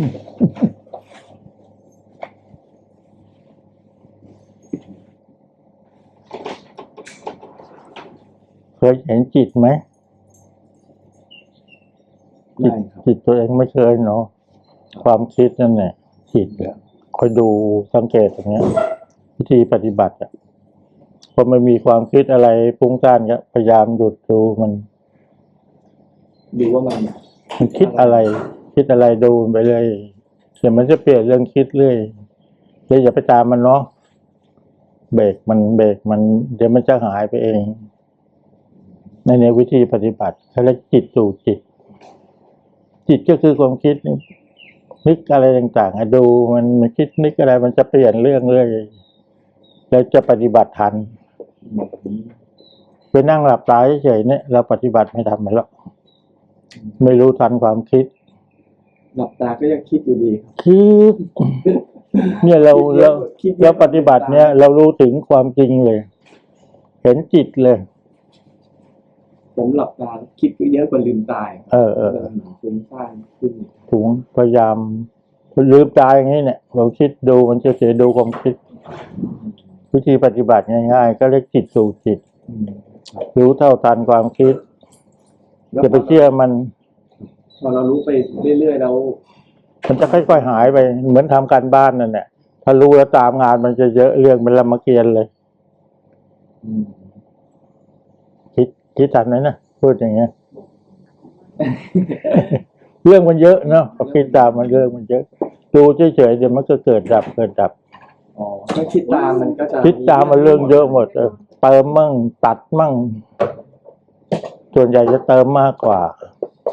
เคยเห็นจิตไหมได้ครับจิตตัวเองไม่เคยเนาะความคิดนั่นแหละจิตอะคอยดูสังเกตอย่างเงี้ยวิธีปฏิบัติอะพอมันมีความคิดอะไรปรุงซ่านก็พยายามหยุดดูมัน ดูว่ามันมันคิดอะไร คิดอะไรดูไปเลยเดี๋ยวมันจะเปลี่ยนเรื่องคิดเรื่อยเลยอย่าไปตามมันเนาะเบรกมันเบรกมัน เดี๋ยวมันจะหายไปเอง ในในวิธีปฏิบัติเขาเรียกจิตสู่จิต จิตก็คือความคิดนึกอะไรต่างๆดูมันมันคิดนึกอะไรมันจะเปลี่ยนเรื่องเรื่อยแล้วจะปฏิบัติทันไปนั่งหลับตาเฉยๆเนี่ยเราปฏิบัติไม่ทำมันหรอกไม่รู้ทันความคิด หลับตาก็ยังคิดอยู่ดีครับคิดเนี่ยเราคิดเยเราอะคิดเยอะ เราปฏิบัติเนี่ย เรารู้ถึงความจริงเลย เห็นจิตเลย ผมหลับตาคิดเยอะกว่าลืมตายเออเออเริ่มฟุ้งซ่านขึ้นถุงพยายามลืมตาอย่างนี้เนี่ยเราคิดดูมันจะเสียดูความคิด วิธีปฏิบัติง่ายๆ ก็เรียกจิตสู่จิต อืมรู้เท่าทันความคิดแล้วอย่าไปเชื่อมัน พอเรารู้ไปเรื่อยๆแล้วมันจะค่อยๆหายไปเหมือนทำการบ้านนั่นแหละถ้ารู้แล้วตามงานมันจะเยอะเรื่องเป็นลำเกียนเลยอืมคิดคิดทันไหมนะพูดอย่างเงี้ยเรื่องมันเยอะเนาะพอคิดตามมันเรื่องมันเยอะ ดูเฉยๆเดี๋ยวมันก็เกิดดับเกิดดับอ๋อถ้าคิดตามมันก็จะคิดตามมันเรื่องเยอะหมดเออเติมมั่งตัดมั่งส่วนใหญ่จะเติมมากกว่า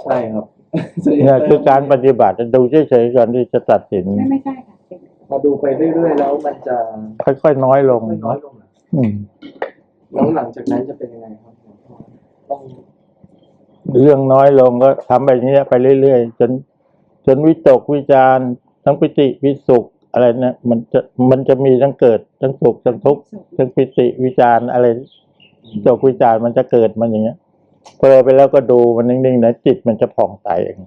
ใช่ครับ เนี่ยคือการปฏิบัติดูเฉยๆก่อนที่จะตัดสิน ไม่ไม่ใช่ค่ะเป็นพอดูไปเรื่อยๆ แล้วมันจะค่อยๆน้อยลงไม่น้อยลงเหรออืมแล้วหลังจากนั้นจะเป็นยังไงครับหลวงพ่อต้องเรื่องน้อยลงก็ทำแบบนี้ไปเรื่อยๆจนจนวิตกวิจารณ์ทั้งปิติวิสุขอะไรนะมันจะมันจะมีทั้งเกิดทั้งสุขทั้งทุกข์สุขทั้งปิติวิจารณ์อะไรวิตกวิจารณ์มันจะเกิดมันอย่างเงี้ย เพอไปแล้วก็ดูมันนิ่งๆนะจิตมันจะผ่องใสเอง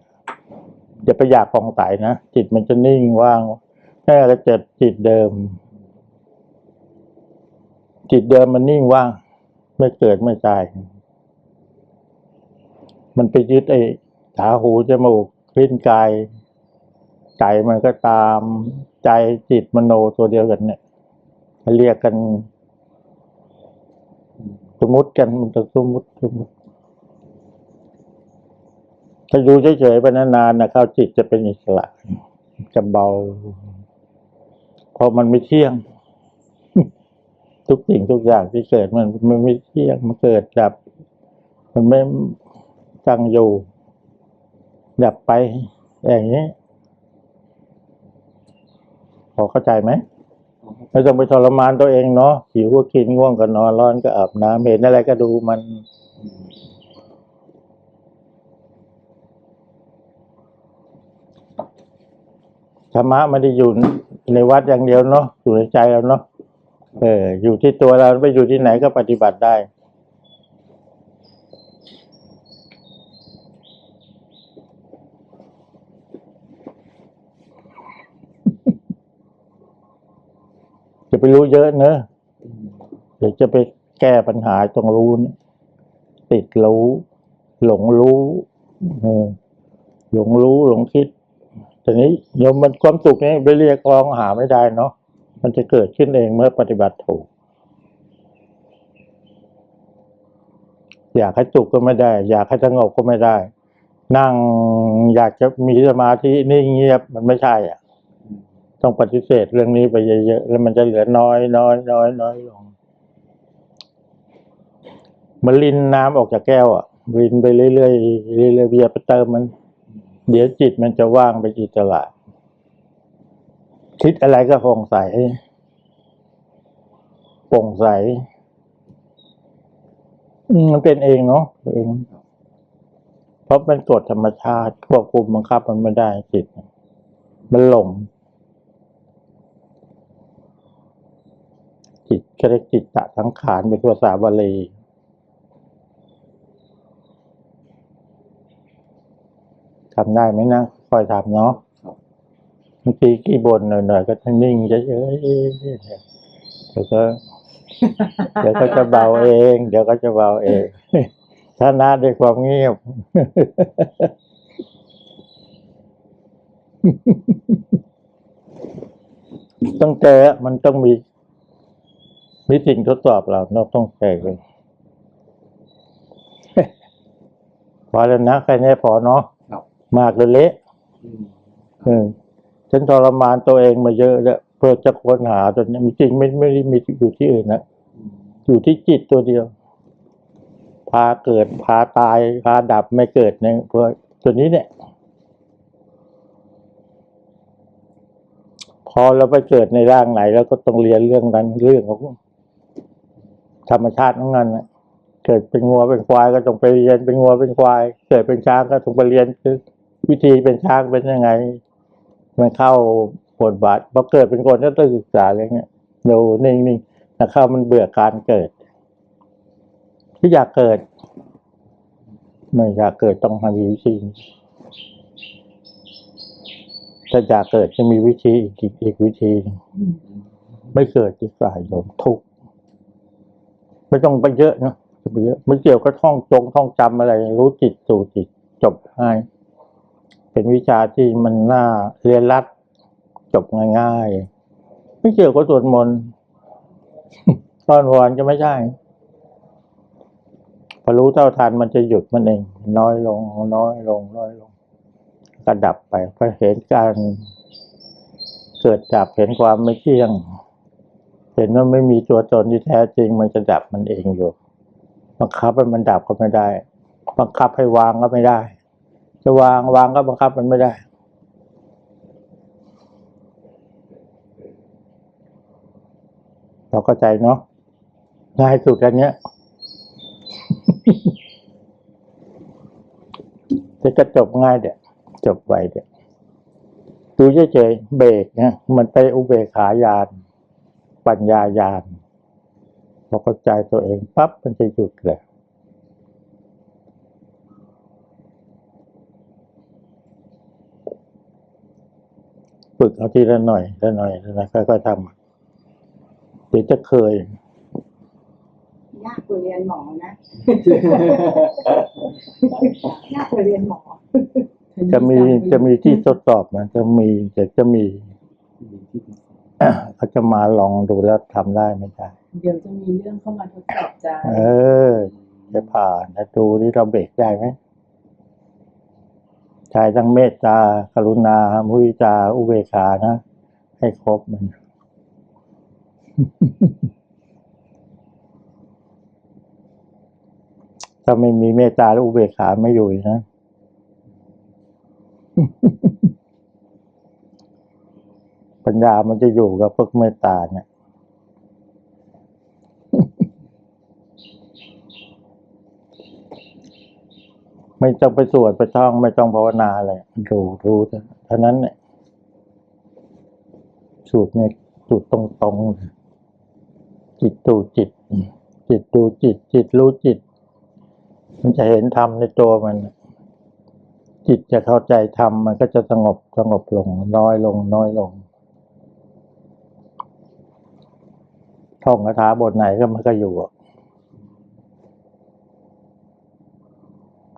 อย่าไปอยากผ่องใสนะจิตมันจะนิ่งว่างแค่เราเจอจิตเดิม จิตเดิมมันนิ่งว่าง ไม่เกิดไม่ตาย มันไปยึดไอ้ขาหูจมูกลิ้นกายใจมันก็ตามใจจิตมโนตัวเดียวกันเนี่ยเรียกกันสมมติกันมันจะสมมติสมมติ ถ้าดูเฉยๆไปนานๆนะเข้าจิตจะเป็นอิสระจะเบาเพราะมันไม่เที่ยง ทุกสิ่งทุกอย่างที่เกิดมันมันไม่เที่ยงมันเกิดดับ มันไม่ตั้งอยู่ ดับไป อย่างนี้พอเข้าใจไหมไม่ต้องไปทรมานตัวเองเนาะหิวก็กินง่วงก็นอนร้อนก็อาบน้ำเห็นอะไรก็ดูมัน ธรรมะไม่ได้อยู่ในวัดอย่างเดียวเนาะอยู่ในใจเราเนาะเออ อยู่ที่ตัวเราไปอยู่ที่ไหนก็ปฏิบัติได้จะไปรู้เยอะเนอะเดี๋ยวจะไปแก้ปัญหาตรงรู้เนี่ยติดรู้ หลงรู้หลงรู้หลงคิด ทีนี้โยมมันความสุขนี้ไปเรียกร้องหาไม่ได้เนาะมันจะเกิดขึ้นเองเมื่อปฏิบัติถูก อยากให้สุขก็ไม่ได้ อยากให้สงบก็ไม่ได้ นั่งอยากจะมีสมาธินิ่งเงียบมันไม่ใช่อะ ต้องปฏิเสธเรื่องนี้ไปเยอะๆแล้วมันจะเหลือน้อยน้อยน้อยน้อยลงมันลินน้ำออกจากแก้วอะลินไปเรื่อยๆเรื่อยๆอย่าไปเติมมัน เดี๋ยวจิตมันจะว่างไปจิตตลาคิดอะไรก็ผ่องใสโปร่งใสมันเป็นเองเนาะเองเพราะเป็นกฎธรรมชาติควบคุมบังคับมันไม่ได้จิต มันหลงจิตก็เรียกจิตตะสังขารเป็นภาษาบาลี ทำได้ไหมนะคอยทำเนาะครับบางทีกี่บ่นหน่อยๆก็จะนิ่งเฉยๆเดี๋ยวก็เดี๋ยวก็จะเบาเอง เดี๋ยวก็จะเบาเองชนะด้วยความเงียบต้องเจอมันต้องมีมีสิ่งทดสอบเราเราต้องเจอเลยพอแล้วนะแค่นี้พอเนาะครับ มากเลยเละอืมเออฉันทรมานตัวเองมาเยอะแล้วเพื่อจะค้นหาตัวนี้จริงไม่ไม่ได้มีอยู่ที่อื่นนะอืมอยู่ที่จิตตัวเดียว พาเกิดพาตายพาดับไม่เกิดเนี่ยเพราะตัวนี้เนี่ย พอเราไปเกิดในร่างไหนเราก็ต้องเรียนเรื่องนั้นเรื่องของธรรมชาติของมันนะเกิดเป็นงัวเป็นควายก็ต้องไปเรียนเป็นงัวเป็นควาย เกิดเป็นช้างก็ต้องไปเรียนคือ วิธีเป็นช้างเป็นยังไง มันเข้าบทบาทพอเกิดเป็นคนก็ต้องศึกษาเรื่องเนี้ยดูนิ่งๆนะเข้ามันเบื่อการเกิดที่อยากเกิดไม่อยากเกิดต้องทำวิธีถ้าอยากเกิดจะมีวิธีอีกอีกอีกวิธี ไม่เกิดที่ฝ่ายโยมทุกข์ไม่ต้องไปเยอะเนาะไปเยอะไม่เกี่ยวกับท่องจงท่องจำอะไร รู้จิตสู่จิตจบง่าย เป็นวิชาที่มันน่าเรียนรัดจบง่ายๆ ไม่เกี่ยวกับสวดมนต์ตอนวันจะไม่ใช่พอรู้เท่าทันมันจะหยุดมันเอง น้อยลง น้อยลง น้อยลงกระดับไปก็เห็นการเกิดดับเห็นความไม่เที่ยง เห็นว่าไม่มีตัวตนที่แท้จริง มันจะดับมันเองอยู่บังคับให้มันดับก็ไม่ได้บังคับให้วางก็ไม่ได้ จะวางวางก็บังคับมันไม่ได้ เราเข้าใจเนาะง่ายสุดอันเนี้ยจะกระจบง่ายเดี๋ยวจบไวเดี๋ยวดูเฉยๆเบรกเนี่ยมันไปอุเบกขายาน ปัญญายานพอเข้าใจตัวเองปั๊บมันจะหยุดเลย ฝึกเอาทีละหน่อยละหน่อยละหน่อยค่อยๆทำเดี๋ยวจะเคยยากกว่าเรียนหมอนะยากกว่าเรียนหมอ จะมีจะมีที่ทดสอบมันจะมีจะจะมีมีที่ดีเขาจะมาลองดูแล้วทำได้ไม่ได้ เดี๋ยวจะมีเรื่องเข้ามาทดสอบใจเออ จะผ่านนะดูที่เราเบรกได้ไหม ใช้ทั้งเมตตากรุณา มุทิตา อุเบกขานะ ให้ครบมัน ถ้าไม่มีเมตตาและอุเบกขาไม่อยู่นะปัญญามันจะอยู่กับพวกเมตตาเนี่ย ไม่ต้องไปสวดไปท่องไม่ต้องภาวนาอะไรดูรู้เท่านั้นเนี่ยสูตรเนี่ยสูตรตรงๆจิตดูจิต จิตดูจิต จิตรู้จิต มันจะเห็นธรรมในตัวมัน จิตจะเข้าใจธรรมมันก็จะสงบสงบลง น้อยลง น้อยลงท่องคาถาบทไหนก็มันก็อยู่อะ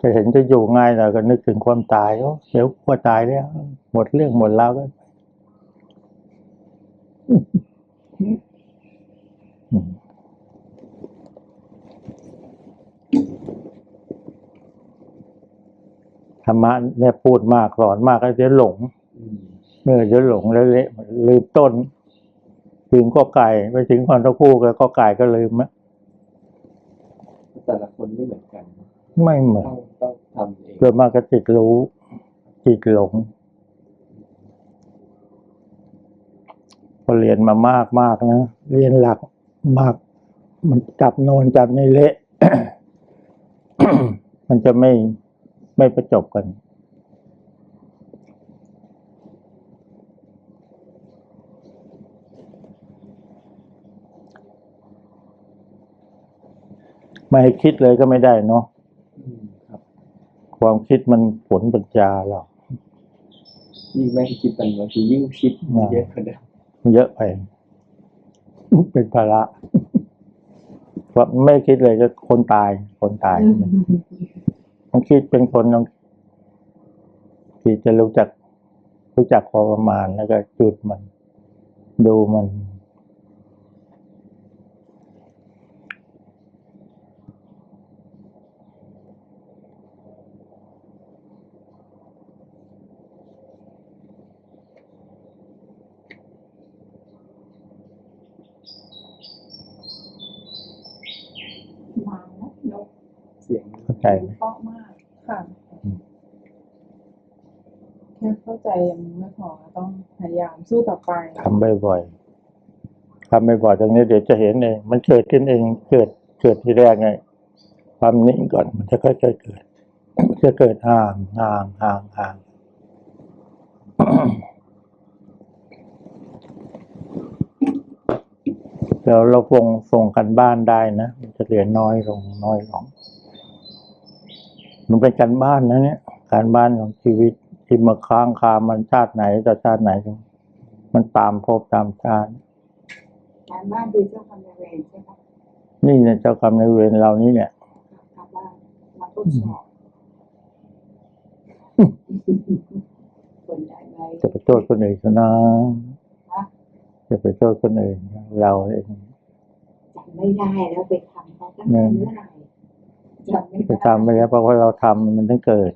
จะเห็นจะอยู่ง่ายหน่อยก็นึกถึงความตายโอ้เดี๋ยวกลัวตายแล้วหมดเรื่องหมดราวก็อืมธรรมะเนี่ยพูดมากสอนมากก็จะหลงอืมเมื่อจะหลงแล้วเละลืมต้นลืมก็ไก่ไปถึงคอนตะคู่แล้วก็ไก่ก็ลืมนะแต่ละคนไม่เหมือนกัน ไม่เหมือนต้องต้อง ทำเองเกิดมากก็ติดรู้ติดหลงพอเรียนมามากมากนะ เรียนหลักมาก มันจับโนนจับในเละ มันจะไม่ไม่ประจบกัน ไม่ให้คิดเลยก็ไม่ได้เนาะ ครับความคิดมันผลปัญญาเรายิ่งแม่งคิดมันบางทียิ่งคิดเยอะกว่าเดิมเยอะไปเป็นภาระเพราะไม่คิดเลยก็คนตาย คนตายต้องคิดเป็นคนต้องที่จะรู้จักรู้จักพอประมาณแล้วก็จุดมัน ดูมัน มาแล้วนก เสียง เข้า ใจไหมเพราะมากค่ะแค่เข้าใจยังไม่พอต้องพยายามสู้ต่อไปทำบ่อยๆทำบ่อยๆตรงนี้เดี๋ยวจะเห็นเองมันเกิดขึ้นเองเกิดเกิดที่แรกไง ความนิ่งก่อนมันจะค่อยๆเกิดมันจะเกิดห่างห่างห่างห่างเดี๋ยวเราคงส่งกันบ้านได้นะ มันจะเหลือน้อยลงน้อยลง มันเป็นการบ้านนะเนี่ย การบ้านของชีวิตที่มาค้างคามันชาติไหนต่อชาติไหน มันตามภพตามชาติ การบ้านดีเจ้ากรรมนายเวรใช่ไหมนี่เนี่ยเจ้ากรรมนายเวรเรานี่เนี่ยกลับบ้านมาทดสอบคนได้ไหมจะไปโทษคนอื่นเขานะฮะจะไปโทษคนอื่นเราเองจำไม่ได้แล้วไปทำเขาตั้งแต่เมื่อไหร่ จำไม่จะได้ทำไปแล้วเพราะว่าเราทำมันต้องเกิด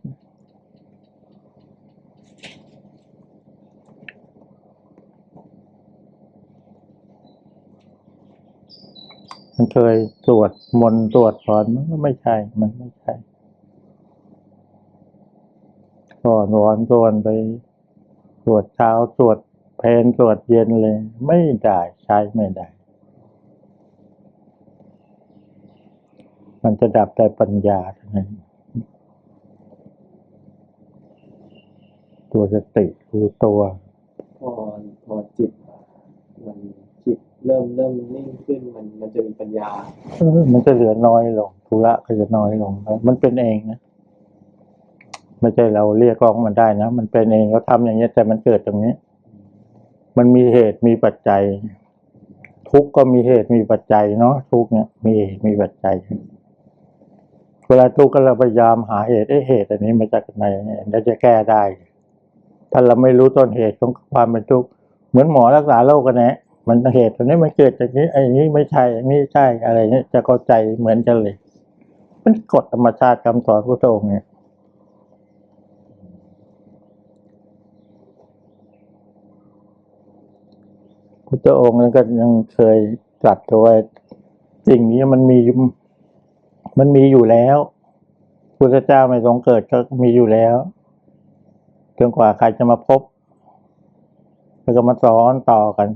มันเคยตรวจมนตรวจสอนมันก็ไม่ใช่ มันไม่ใช่ก่อนวอนตรวจไปตรวจเช้าตรวจเพนตรวจเย็นเลย ไม่ได้ใช้ไม่ได้ มันจะดับแต่ปัญญาเท่านั้นตัวสติรู้ตัวพอพอจิต มันคิดเริ่มเริ่มนิ่งขึ้นมันมันจะมีปัญญาเออมันจะเหลือน้อยลงธุระก็จะน้อยลงแล้วมันเป็นเองนะไม่ใช่เราเรียกร้องมันได้นะมันเป็นเองเราทำอย่างนี้ยแต่มันเกิดตรงนี้ มันมีเหตุมีปัจจัย ทุกข์ก็มีเหตุมีปัจจัยเนาะทุกข์เนี่ยมีเหตุมีปัจจัย เวลาทุกข์ก็เราพยายามหาเหตุเอ้เหตุอันนี้มาจากไหนแล้วจะแก้ได้ ถ้าเราไม่รู้ต้นเหตุของความเป็นทุกข์เหมือนหมอรักษาโรคกันนะมันเหตุตรงนี้มันเกิดจากนี้ไอ้นี้ไม่ใช่อันนี้ใช่อะไรเงี้ยจะเข้าใจเหมือนกันเลยมันกฎธรรมชาติคำสอนพระองค์เนี่ยพุทธองค์นั้นก็ยังเคยตรัสไว้สิ่งนี้มันมีอยู่ มันมีอยู่แล้วพุทธเจ้าไม่ทรงเกิดก็มีอยู่แล้วจนกว่าใครจะมาพบแล้วก็มาสอนต่อกัน